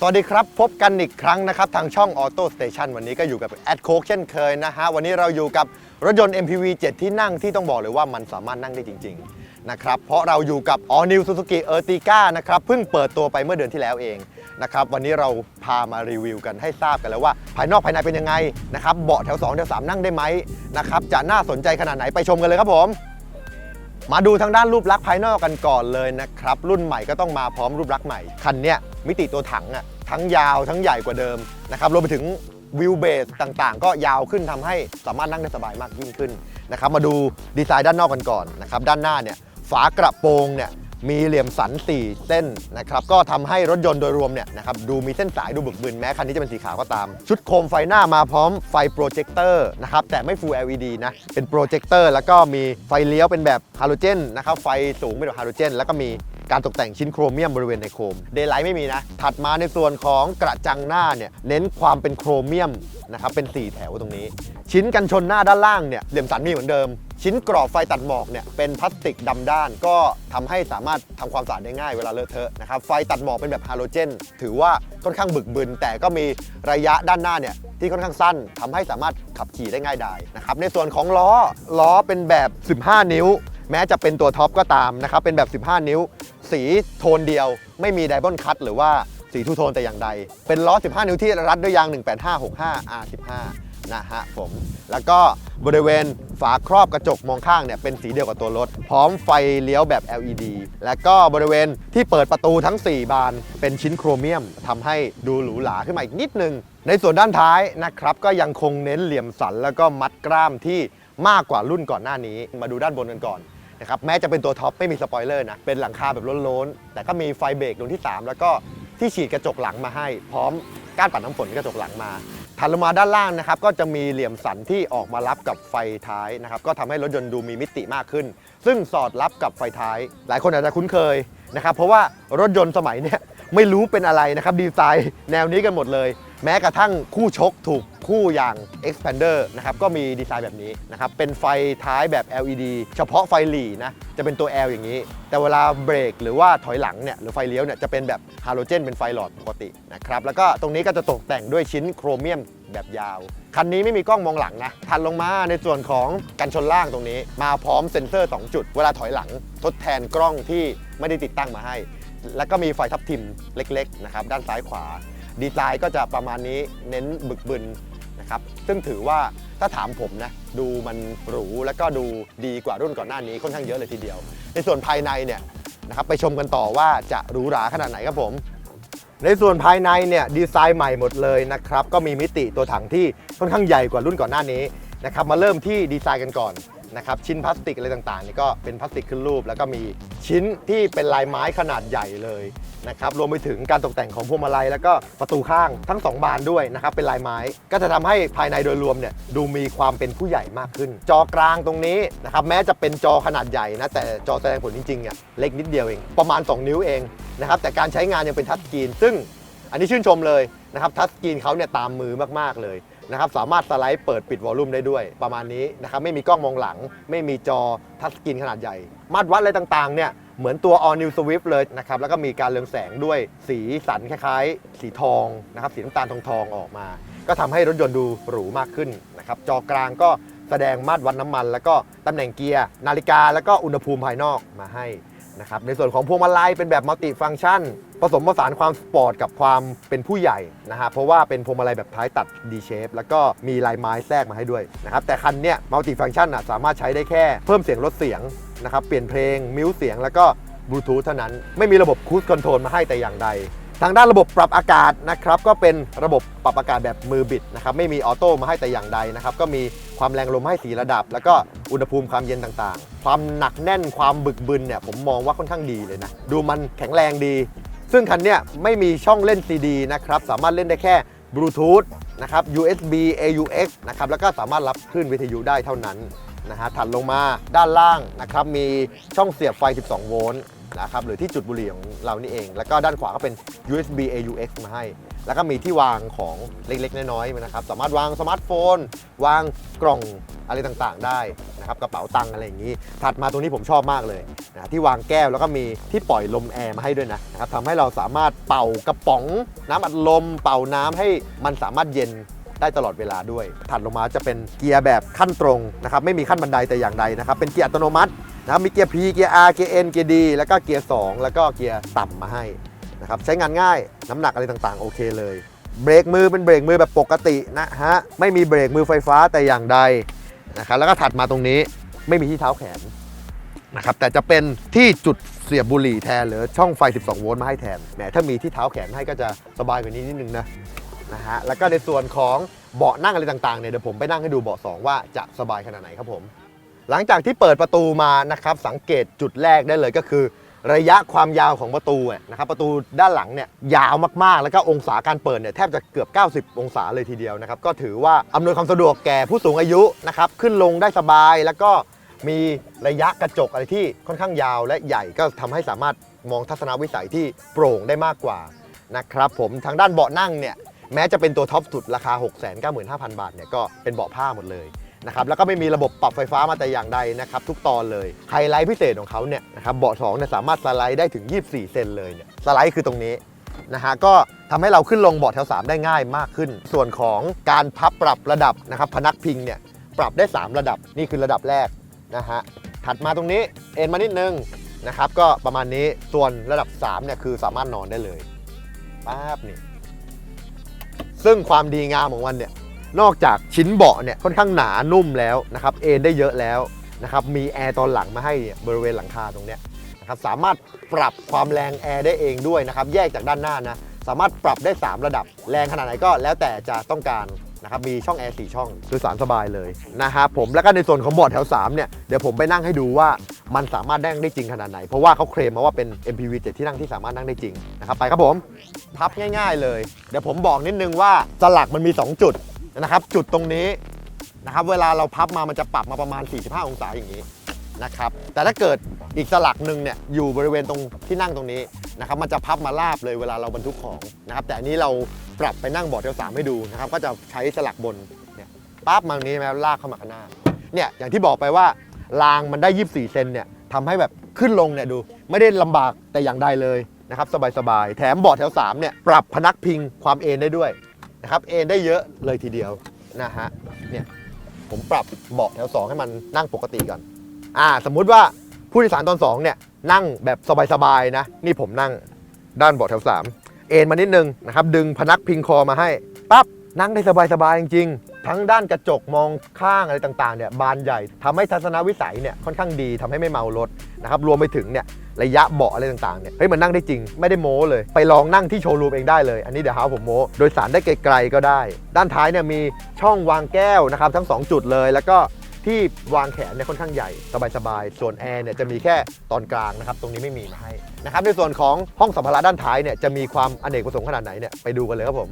สวัสดีครับ พบกันอีกครั้งนะครับ ทางช่อง Auto Station วันนี้ก็อยู่กับแอดโคกเช่นเคยนะฮะ วันนี้เราอยู่กับรถยนต์ MPV 7 ที่นั่งที่ต้องบอกเลยว่ามันสามารถนั่งได้จริง ๆ นะครับ เพราะเราอยู่กับ All New Suzuki Ertiga นะครับเพิ่งเปิดตัวไปเมื่อเดือนที่แล้วเองนะครับวันนี้เราพามารีวิวกันให้ทราบกันแล้วว่า ภายนอกภายในเป็นยังไงนะครับเบาะแถว2แถว3นั่งได้ไหมนะครับจะน่าสนใจขนาดไหนไปชมกันเลยครับผม มาดูทางด้านรูปลักษณ์ภายนอกกันก่อนเลยนะครับ รุ่นใหม่ก็ต้องมาพร้อมรูปลักษณ์ใหม่ คันเนี้ยมิติตัวถังอะทั้งยาวทั้งใหญ่กว่าเดิมนะครับรวมไปถึงวิวเบสต่างๆ ก็ยาวขึ้นทำให้สามารถนั่งได้สบายมากยิ่งขึ้นนะครับมาดูดีไซน์ด้านนอกกันก่อนนะครับด้านหน้าเนี่ยฝากระโปรงเนี่ย มีเหลี่ยมสัน 4 เส้นนะครับ ก็ทำให้รถยนต์โดยรวมเนี่ยนะครับดูมีเส้นสายดูบึกบึนแม้คันนี้จะเป็นสีขาวก็ตาม ชุดโคมไฟหน้ามาพร้อมไฟโปรเจคเตอร์นะครับ แต่ไม่ Full LED นะ เป็นโปรเจคเตอร์แล้วก็มีไฟเลี้ยวเป็นแบบฮาโลเจนนะครับ ไฟสูงเป็นแบบฮาโลเจน แล้วก็มีการตกแต่งชิ้นโครเมียมบริเวณในโคมเดย์ไลท์ไม่มีนะ ถัดมาในส่วนของกระจังหน้าเนี่ยเน้นความเป็นโครเมียมนะครับเป็น 4 แถวตรงนี้ ชิ้นกันชนหน้าด้านล่างเนี่ยเหลี่ยมสันมีเหมือนเดิม ชิ้นกรอบไฟตัดหมอกเนี่ยเป็นพลาสติกดำด้าน ก็ทำให้สามารถทำความสะอาดได้ง่ายเวลาเลอะเทอะนะครับไฟตัดหมอกเป็นแบบฮาโลเจน ถือว่าค่อนข้างบึกบึน แต่ก็มีระยะด้านหน้าเนี่ยที่ค่อนข้างสั้นทำให้สามารถขับขี่ได้ง่ายไดายนะครับในส่วนของล้อล้อเป็นแบบ 15 นิ้ว แม้จะเป็นตัวท็อปก็ตามนะครับเป็นแบบ 15 นิ้ว สีโทนเดียว ไม่มีไดบอนคัตหรือว่าสีทูโทนแต่อย่างใด เป็นล้อ 15 นิ้วที่รัดด้วยยาง 18565 R15 นะฮะผม แล้วก็บริเวณฝาครอบกระจกมองข้างเนี่ยเป็นสีเดียวกับตัวรถ พร้อมไฟเลี้ยวแบบ LED แล้วก็บริเวณที่เปิดประตูทั้ง 4 บาน เป็นชิ้นโครเมียมทำให้ดูหรูหราขึ้นมาอีกนิดนึง ในส่วนด้านท้ายนะครับ ก็ยังคงเน้นเหลี่ยมสัน แล้วก็มัดกล้ามที่มากกว่ารุ่นก่อนหน้านี้ มาดูด้านบนกันก่อนนะครับแม้จะเป็นตัวท็อปไม่มีสปอยเลอร์นะ เป็นหลังคาแบบล้นๆ แต่ก็มีไฟเบรกดวงที่ 3 แล้วก็ที่ฉีดกระจกหลังมาให้ พร้อมก้านปัดน้ำฝนกระจกหลังมา ถัดลงมาด้านล่างนะครับก็จะมีเหลี่ยมสันที่ออกมารับกับไฟท้ายนะครับก็ทำให้รถยนต์ดูมีมิติมากขึ้น ซึ่งสอดรับกับไฟท้าย หลายคนอาจจะคุ้นเคยนะครับเพราะว่ารถยนต์สมัยนี้ไม่รู้เป็นอะไรนะครับดีไซน์แนวนี้กันหมดเลย แม้กระทั่งคู่ชกถูกคู่อย่าง Expander นะครับก็มีดีไซน์แบบนี้นะครับเป็นไฟท้ายแบบ LED เฉพาะไฟหลีนะจะเป็นตัว L อย่างนี้ แต่เวลาเบรกหรือว่าถอยหลังเนี่ยหรือไฟเลี้ยวเนี่ยจะเป็นแบบฮาโลเจนเป็นไฟหลอดปกตินะครับแล้วก็ตรงนี้ก็จะตกแต่งด้วยชิ้นโครเมียมแบบยาว คันนี้ไม่มีกล้องมองหลังนะถัดลงมาในส่วนของกันชนล่างตรงนี้ มาพร้อมเซ็นเซอร์ 2 จุด เวลาถอยหลังทดแทนกล้องที่ไม่ได้ติดตั้งมาให้ แล้วก็มีไฟทับทิมเล็กๆนะครับด้านซ้ายขวา ดีไซน์ก็จะประมาณนี้เน้นบึกบึนนะครับซึ่งถือว่าถ้าถามผมนะดูมันหรูแล้วก็ดูดีกว่ารุ่นก่อนหน้านี้ค่อนข้างเยอะเลยทีเดียว ในส่วนภายในเนี่ยนะครับไปชมกันต่อว่าจะหรูหราขนาดไหนครับผม ในส่วนภายในเนี่ยดีไซน์ใหม่หมดเลยนะครับก็มีมิติตัวถังที่ค่อนข้างใหญ่กว่ารุ่นก่อนหน้านี้นะครับมาเริ่มที่ดีไซน์กันก่อนนะครับชิ้นพลาสติกอะไรต่างๆนี่ก็เป็นพลาสติกขึ้นรูป แล้วก็มีชิ้นที่เป็นลายไม้ขนาดใหญ่เลย นะครับรวมไปถึงการตกแต่งของพวงมาลัย แล้วก็ประตูข้างทั้ง 2 บานด้วยนะครับเป็นลายไม้ ก็จะทำให้ภายในโดยรวมเนี่ยดูมีความเป็นผู้ใหญ่มากขึ้น จอกลางตรงนี้นะครับแม้จะเป็นจอขนาดใหญ่นะแต่จอแสดงผลจริงๆเนี่ยเล็กนิดเดียวเอง ประมาณ 2 นิ้วเองนะครับแต่การใช้งานยังเป็นทัชสกรีน ซึ่งอันนี้ชื่นชมเลยนะครับทัชสกรีนเขาเนี่ยตามมือมากๆเลยนะครับสามารถสไลด์เปิดปิดวอลลุ่มได้ด้วย ประมาณนี้นะครับไม่มีกล้องมองหลัง ไม่มีจอทัชสกรีนขนาดใหญ่ มาตรวัดอะไรต่างๆเนี่ย เหมือนตัว All New Swift เลยนะครับ แล้วก็มีการเรืองแสงด้วยสีสันคล้ายๆ สีทองนะครับ สีน้ำตาลทองทองออกมา ก็ทำให้รถยนต์ดูหรูมากขึ้นนะครับ จอกลางก็แสดงมาตรวัดน้ำมัน แล้วก็ตำแหน่งเกียร์ นาฬิกา แล้วก็อุณหภูมิภายนอกมาให้ นะครับในส่วนของพวงมาลัยเป็นแบบมัลติฟังก์ชัน ผสมผสานความสปอร์ตกับความเป็นผู้ใหญ่นะฮะเพราะว่าเป็นพวงมาลัยแบบท้ายตัด D shape แล้วก็มีลายไม้แทรกมาให้ด้วยนะครับแต่คันเนี้ยมัลติฟังก์ชันอะสามารถใช้ได้แค่เพิ่มเสียงลดเสียงนะครับเปลี่ยนเพลงมิวเสียงแล้วก็บลูทูธเท่านั้น ไม่มีระบบคู e คอนโทรลมาให้แต่อย่างใด ทางด้านระบบปรับอากาศนะครับก็เป็นระบบปรับอากาศแบบมือบิดนะครับไม่มีออโต้มาให้แต่อย่างใดนะครับก็มีความแรงลมให้สีระดับ แล้วก็อุณหภูมิความเย็นต่างๆ ความหนักแน่นความบึกบึนเนี่ยผมมองว่าค่อนข้างดีเลยนะดูมันแข็งแรงดี ซึ่งคันเนี้ยไม่มีช่องเล่น CD นะครับสามารถเล่นได้แค่บลูทูธนะครับ USB AUX นะครับแล้วก็สามารถรับคลื่นวิทยุได้เท่านั้นนะฮะถัดลงมาด้านล่างนะครับมีช่องเสียบไฟ 12 โวลต์ นะครับหรือที่จุดบุหรี่ของเรานี่เอง แล้วก็ด้านขวาก็เป็น USB AUX มาให้ แล้วก็มีที่วางของเล็กๆ น้อยๆนะครับสามารถวางสมาร์ทโฟน วางกล่องอะไรต่างๆ ได้นะครับกระเป๋าตังอะไรอย่างนี้ ถัดมาตรงนี้ผมชอบมากเลยนะที่วางแก้วแล้วก็มีที่ปล่อยลมแอร์มาให้ด้วยนะนะครับทำให้เราสามารถเป่ากระป๋อง น้ำอัดลม เป่าน้ำให้มันสามารถเย็นได้ตลอดเวลาด้วย ถัดลงมาจะเป็นเกียร์แบบขั้นตรงนะครับไม่มีขั้นบันไดแต่อย่างใดนะครับเป็นเกียร์อัตโนมัติ นะครับมีเกียร์ P เกียร์ R เกียร์ N เกียร์ D แล้วก็เกียร์ 2 แล้วก็เกียร์ต่ำมาให้นะครับใช้งานง่ายน้ำหนักอะไรต่างๆ โอเคเลย เบรกมือเป็นเบรกมือแบบปกตินะฮะไม่มีเบรกมือไฟฟ้าแต่อย่างใดนะครับแล้วก็ถัดมาตรงนี้ไม่มีที่เท้าแขนนะครับแต่จะเป็นที่จุดเสียบบุหรี่แทนหรือช่องไฟ 12 โวลต์มาให้แทนแหมถ้ามีที่เท้าแขนให้ก็จะสบายกว่านี้นิดนึงนะนะฮะแล้วก็ในส่วนของเบาะนั่งอะไรต่างๆเนี่ยเดี๋ยวผมไปนั่งให้ดูเบาะ2ว่าจะสบายขนาดไหนครับผม หลังจากที่เปิดประตูมานะครับสังเกตจุดแรกได้เลยก็คือ ระยะความยาวของประตูนะครับประตูด้านหลังเนี่ยยาวมากๆ แล้วก็องศาการเปิดเนี่ยแทบจะเกือบ 90 องศาเลยทีเดียวนะครับก็ถือว่าอำนวยความสะดวกแก่ผู้สูงอายุนะครับขึ้นลงได้สบายแล้วก็มีระยะกระจกอะไรที่ค่อนข้างยาวและใหญ่ก็ทำให้สามารถมองทัศนวิสัยที่โปร่งได้มากกว่านะครับผมทางด้านเบาะนั่งเนี่ยแม้จะเป็นตัวท็อปสุดราคา 695,000 บาทเนี่ยก็เป็นเบาะผ้าหมดเลย นะครับแล้วก็ไม่มีระบบปรับไฟฟ้ามาแต่อย่างใดนะครับทุกตอนเลยไฮไลท์พิเศษของเขาเนี่ยนะครับเบาะ2เนี่ยสามารถสไลด์ได้ถึง 24 เซนเลยเนี่ยสไลด์คือตรงนี้นะฮะก็ทำให้เราขึ้นลงเบาะแถว 3 ได้ง่ายมากขึ้น ส่วนของการพับปรับระดับนะครับพนักพิงเนี่ยปรับได้ 3 ระดับนี่คือระดับแรกนะฮะถัดมาตรงนี้เอ็นมานิดนึงนะครับก็ประมาณนี้ส่วนระดับ3เนี่ยคือสามารถนอนได้เลยป๊าบนี่ซึ่งความดีงามของมันเนี่ย นอกจากชิ้นเบาะเนี่ยค่อนข้างหนานุ่มแล้วนะครับเอนได้เยอะแล้วนะครับมีแอร์ตอนหลังมาให้เนี่ยบริเวณหลังคาตรงเนี้ยนะครับสามารถปรับความแรงแอร์ได้เองด้วยนะครับแยกจากด้านหน้านะสามารถปรับได้ 3 ระดับ แรงขนาดไหนก็แล้วแต่จะต้องการนะครับมีช่องแอร์4ช่องโดยสารสบายเลยนะครับผมแล้วก็ในส่วนของเบาะแถว3เนี่ยเดี๋ยวผมไปนั่งให้ดูว่ามันสามารถนั่งได้จริงขนาดไหน เพราะว่าเขาเคลมมาว่าเป็น MPV 7ที่นั่งที่สามารถนั่งได้จริงนะครับไปครับผม พับง่าย ๆ เลย เดี๋ยวผมบอกนิดนึงว่าสลักมันมี 2 จุด นะครับ จุดตรงนี้นะครับ เวลาเราพับมามันจะปรับมาประมาณ 45 องศาอย่างนี้นะครับ แต่ถ้าเกิดอีกสลักหนึ่งเนี่ยอยู่บริเวณตรงที่นั่งตรงนี้นะครับ มันจะพับมาลาบเลยเวลาเราบรรทุกของนะครับ แต่อันนี้เราปรับไปนั่งเบาะเที่ยวสามให้ดูนะครับ ก็จะใช้สลักบนเนี่ยปั๊บมาตรงนี้ใช่ไหมลากเข้ามาข้างหน้า เนี่ยอย่างที่บอกไปว่ารางมันได้ 24 เซนเนี่ยทำให้แบบขึ้นลงเนี่ยดู ไม่ได้ลำบากแต่อย่างใดเลยนะครับสบายๆ แถมเบาะแถว3เนี่ยปรับพนักพิงความเอนได้ด้วย นะครับเอนได้เยอะเลยทีเดียวนะฮะเนี่ยผมปรับเบาะแถว 2 ให้มันนั่งปกติก่อนอ่าสมมุติว่าผู้โดยสารตอน 2 เนี่ย นั่งแบบสบายๆนะ นี่ผมนั่งด้านเบาะแถว 3 เอนมานิดนึงนะครับ ดึงพนักพิงคอมาให้ปั๊บนั่งได้สบายๆจริงๆ ทั้งด้านกระจกมองข้างอะไรต่างๆเนี่ยบานใหญ่ทำให้ทัศนวิสัยเนี่ยค่อนข้างดีทำให้ไม่เมารถนะครับรวมไปถึงเนี่ย ระยะเบาะอะไรต่างๆเนี่ยเฮ้ยมันนั่งได้จริงไม่ได้โม้เลย ไปลองนั่งที่โชว์รูมเองได้เลยอันนี้เดี๋ยวหาวผมโม้โดยสารได้ไกลๆก็ได้ ด้านท้ายเนี่ยมีช่องวางแก้วนะครับทั้ง 2 จุดเลย แล้วก็ที่วางแขนเนี่ยค่อนข้างใหญ่สบายๆ ส่วนแอร์เนี่ยจะมีแค่ตอนกลางนะครับ ตรงนี้ไม่มีมาให้นะครับ ในส่วนของห้องสัมภาระด้านท้ายเนี่ยจะมีความอเนกประสงค์ขนาดไหนเนี่ยไปดูกันเลยครับผม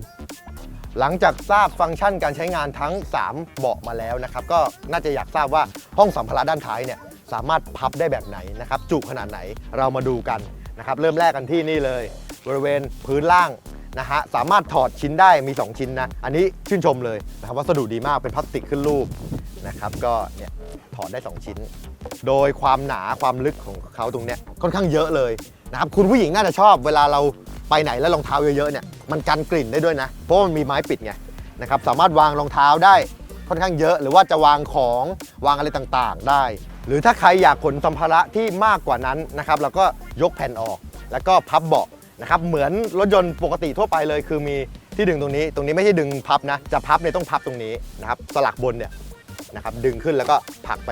หลังจากทราบฟังก์ชันการใช้งานทั้ง 3 เบาะมาแล้วนะครับ ก็น่าจะอยากทราบว่าห้องสัมภาระด้านท้ายเนี่ย สามารถพับได้แบบไหนนะครับจุขนาดไหนเรามาดูกันนะครับเริ่มแรกกันที่นี่เลย บริเวณพื้นล่างนะฮะสามารถถอดชิ้นได้มี 2 ชิ้นนะอันนี้ชื่นชมเลยนะครับวัสดุดีมากเป็นพลาสติกขึ้นรูปนะครับก็เนี่ยถอดได้ 2 ชิ้น โดยความหนาความลึกของเขาตรงเนี้ยค่อนข้างเยอะเลยนะครับคุณผู้หญิงน่าจะชอบเวลาเราไปไหนแล้วรองเท้าเยอะๆเนี่ยมันกันกลิ่นได้ด้วยนะเพราะว่ามันมีไม้ปิดไงนะครับสามารถวางรองเท้าได้ ค่อนข้างเยอะหรือว่าจะวางของวางอะไรต่างๆ ได้ หรือถ้าใครอยากขนสัมภาระที่มากกว่านั้นนะครับเราก็ยกแผ่นออก แล้วก็พับเบาะนะครับเหมือนรถยนต์ปกติทั่วไปเลย คือมีที่ดึงตรงนี้ ตรงนี้ไม่ใช่ดึงพับนะ จะพับเนี่ยต้องพับตรงนี้นะครับสลักบนเนี่ยนะครับดึงขึ้นแล้วก็ผลักไป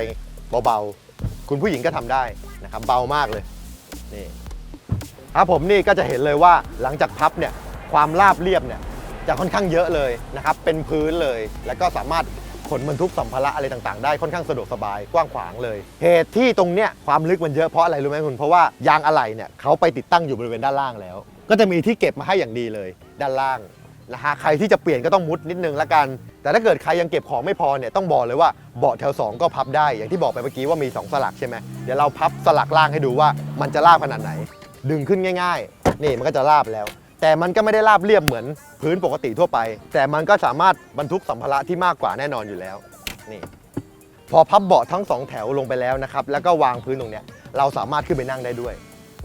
เบาๆ คุณผู้หญิงก็ทำได้นะครับเบามากเลยนี่ครับผมนี่ก็จะเห็นเลยว่าหลังจากพับเนี่ยความราบเรียบเนี่ย จะค่อนข้างเยอะเลยนะครับเป็นพื้นเลย แล้วก็สามารถขนบรรทุกสัมภาระอะไรต่างๆ ได้ค่อนข้างสะดวกสบายกว้างขวางเลยเหตุที่ตรงเนี้ยความลึกมันเยอะเพราะอะไรรู้ไหมคุณเพราะว่ายางอะไหล่เนี่ยเขาไปติดตั้งอยู่บริเวณด้านล่างแล้ว ก็จะมีที่เก็บมาให้อย่างดีเลย ด้านล่างนะฮะใครที่จะเปลี่ยนก็ต้องมุดนิดนึงละกัน แต่ถ้าเกิดใครยังเก็บของไม่พอเนี่ยต้องบอกเลยว่าเบาะแถว 2 ก็พับได้อย่างที่บอกไปเมื่อกี้ว่ามี 2 สลักใช่ไหมเดี๋ยวเราพับสลักล่างให้ดูว่ามันจะราบขนาดไหน ดึงขึ้นง่าย ๆ นี่มันก็จะราบแล้ว แต่มันก็ไม่ได้ราบเรียบเหมือนพื้นปกติทั่วไป แต่มันก็สามารถบรรทุกสัมภาระที่มากกว่าแน่นอนอยู่แล้วนี่พอพับเบาะทั้งสองแถวลงไปแล้วนะครับแล้วก็วางพื้นตรงเนี้ยเราสามารถขึ้นไปนั่งได้ด้วย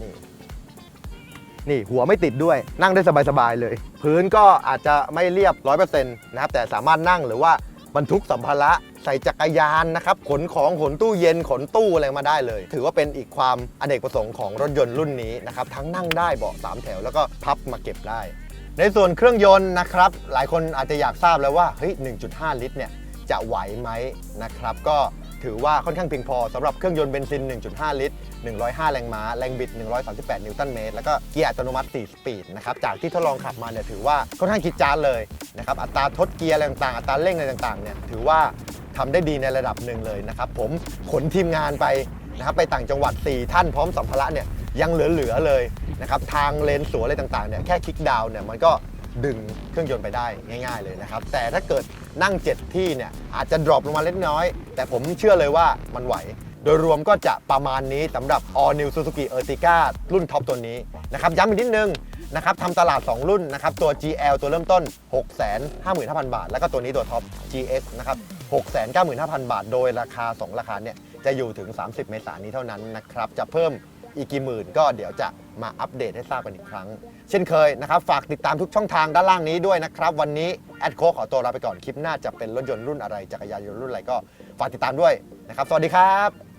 นี่นี่หัวไม่ติดด้วยนั่งได้สบายๆเลย พื้นก็อาจจะไม่เรียบ 100%นะครับแต่สามารถนั่งหรือว่า บรรทุกสัมภาระใส่จักรยานนะครับ ขนของขนตู้เย็นขนตู้อะไรมาได้เลย ถือว่าเป็นอีกความอเนกประสงค์ของรถยนต์รุ่นนี้นะครับ ทั้งนั่งได้เบาะสามแถวแล้วก็พับมาเก็บได้ ในส่วนเครื่องยนต์นะครับ หลายคนอาจจะอยากทราบแล้วว่าเฮ้ย1.5 ลิตรเนี่ยจะไหวไหมนะครับ ก็ ถือว่าค่อนข้างเพียงพอสำหรับเครื่องยนต์เบนซิน 1.5 ลิตร 105 แรงม้า แรงบิด 138 นิวตันเมตร แล้วก็เกียร์อัตโนมัติ 4 สปีดนะครับ จากที่ทดลองขับมาเนี่ยถือว่าค่อนข้างคิดจานเลยนะครับ อัตราทดเกียร์อะไรต่างๆ อัตราเร่งอะไรต่างๆ เนี่ยถือว่าทำได้ดีในระดับหนึ่งเลยนะครับ ผมขนทีมงานไปนะครับไปต่างจังหวัด 4 ท่านพร้อมสัมภาระเนี่ยยังเหลือๆเลยนะครับ ทางเลนสวนอะไรต่างๆ เนี่ยแค่คลิกดาวน์เนี่ยมันก็ ดึงเครื่องยนต์ไปได้ง่าย ๆเลยนะครับแต่ถ้าเกิดนั่ง 7 ที่เนี่ยอาจจะดรอปลงมาเล็กน้อย แต่ผมเชื่อเลยว่ามันไหว โดยรวมก็จะประมาณนี้สำหรับ All New Suzuki Ertiga รุ่นท็อปตัวนี้นะครับย้ำอีกนิดนึงนะครับทำตลาด 2 รุ่นนะครับตัว GL ตัวเริ่มต้น 655,000 บาท แล้วก็ตัวนี้ตัวท็อป GS นะครับ695,000 บาท โดยราคา 2 ราคาเนี่ยจะอยู่ถึง 30 เมษายนนี้เท่านั้นนะครับจะเพิ่มอีกกี่หมื่นก็เดี๋ยวจะมาอัปเดตให้ทราบกันอีกครั้ง เช่นเคยนะครับฝากติดตามทุกช่องทางด้านล่างนี้ด้วยนะครับวันนี้แอดโคขอตัวลาไปก่อนคลิปหน้าจะเป็นรถยนต์รุ่นอะไรจักรยานยนต์รุ่นอะไรก็ฝากติดตามด้วยนะครับสวัสดีครับ